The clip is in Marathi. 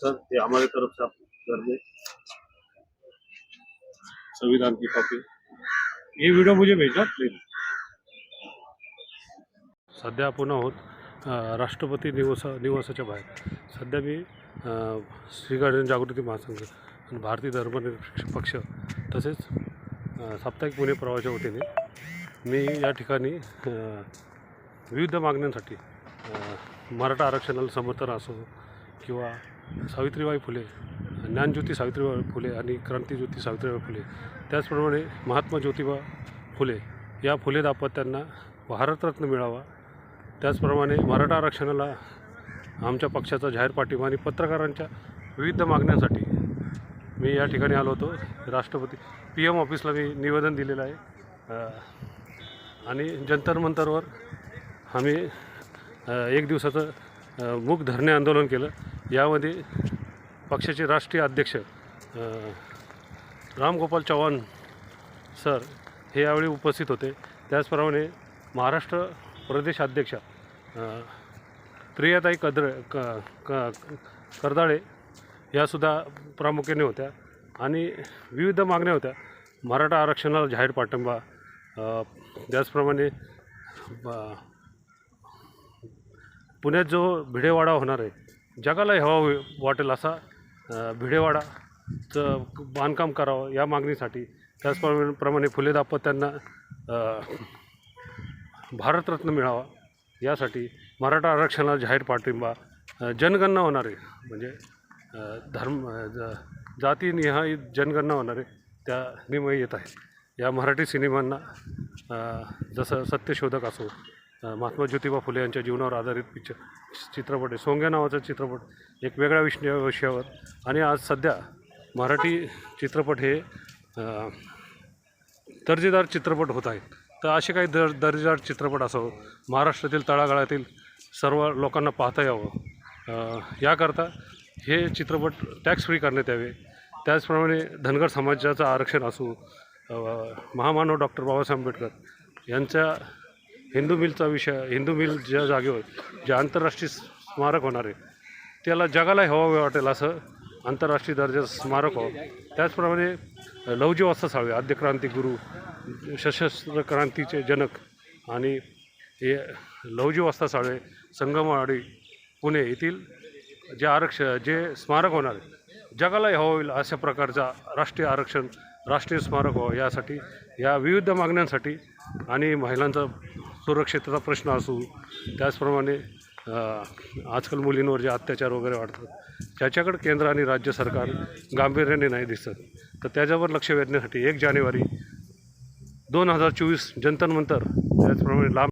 सर ये हमारी तरफ से आप कर दें. संविधान की कॉपी. ये वीडियो मुझे भेजना प्लीज सध्या आपण आहोत राष्ट्रपती निवास निवासाच्या बाहेर. सध्या मी अ, श्रीगार्डन जागृती महासंघ आणि भारतीय धर्मनिरपेक्ष पक्ष तसेच साप्ताहिक पुणे प्रवाहाच्या वतीने मी या ठिकाणी विविध मागण्यांसाठी मराठा आरक्षणाला समर्थन असो किंवा सावित्रीबाई फुले ज्ञानज्योती सावित्रीबाई फुले आणि क्रांतीज्योती सावित्रीबाई फुले. त्याचप्रमाणे महात्मा ज्योतिबा फुले या फुले दाम्पत्यांना भारतरत्न मिळावा. त्याचप्रमाणे मराठा आरक्षणाला आमच्या पक्षाचा जाहीर पाठिंबा आणि पत्रकारांच्या विविध मागण्यांसाठी मी या ठिकाणी आलो होतो. राष्ट्रपती पी एम ऑफिसला मी निवेदन दिलेलं आहे. आणि जंतर मंतरवर आम्ही एक दिवसाचं मूक धरणे आंदोलन केलं. यामध्ये पक्षाचे राष्ट्रीय अध्यक्ष रामगोपाल चव्हाण सर हे यावेळी उपस्थित होते. त्याचप्रमाणे महाराष्ट्र प्रदेश अध्यक्ष प्रियाताई कद्र क क कर्दाळे यासुद्धा प्रामुख्याने होत्या. आणि विविध मागण्या होत्या. मराठा आरक्षणाला जाहीर पाठिंबा त्याचप्रमाणे पुण्यात जो भिडेवाडा होणार आहे जगाला हवा वाटेल असा भिडेवाडाचं बांधकाम करावं या मागणीसाठी. त्याचप्रमाणे फुले दाम्पत्यांना भारतरत्न मिळावा यासाठी मराठा आरक्षणाला जाहीर पाठिंबा जनगणना होणारे म्हणजे धर्म जातीनिहाय जनगणना होणारे त्या निमय येत आहे या मराठी सिनेमांना जसं सत्यशोधक असो महात्मा ज्योतिबा फुले यांच्या जीवनावर आधारित पिक्चर चित्रपट आहे. सोंग्या नावाचा चित्रपट एक वेगळ्या विषय विषयावर. आणि आज सध्या मराठी चित्रपट हे दर्जेदार चित्रपट होत आहेत. तर असे काही दर दर्जेदार चित्रपट असावं महाराष्ट्रातील तळागाळातील सर्व लोकांना पाहता यावं. याकरता हे चित्रपट टॅक्स फ्री करण्यात यावे. त्याचप्रमाणे धनगर समाजाचं आरक्षण असू महामानव डॉक्टर बाबासाहेब आंबेडकर यांच्या हिंदू मिलचा विषय हिंदू मिल ज्या जागेवर जे आंतरराष्ट्रीय स्मारक होणार आहे त्याला जगाला हवा वाटेल असं आंतरराष्ट्रीय दर्जाचं स्मारक व्हावं. त्याचप्रमाणे लवजीवास्ता साळवे आद्य क्रांतिगुरू सशस्त्र क्रांतीचे जनक आणि हे लवजीवास्तव साळवे संगमवाडी पुणे येथील जे आरक्ष जे स्मारक होणार आहे जगाला हवा होईल अशा प्रकारचा राष्ट्रीय आरक्षण राष्ट्रीय स्मारक व्हावं यासाठी या विविध मागण्यांसाठी आणि महिलांचा सुरक्षेचा प्रश्न असू त्याचप्रमाणे आजकाल मुलींवर जे अत्याचार वगैरे वाढतात त्याच्याकडे केंद्र आणि राज्य सरकार गांभीर्याने नाही दिसत. तर त्याच्यावर लक्ष वेधण्यासाठी एक जानेवारी दोन हजार चोवीस जंतर मंतर त्याचप्रमाणे लांब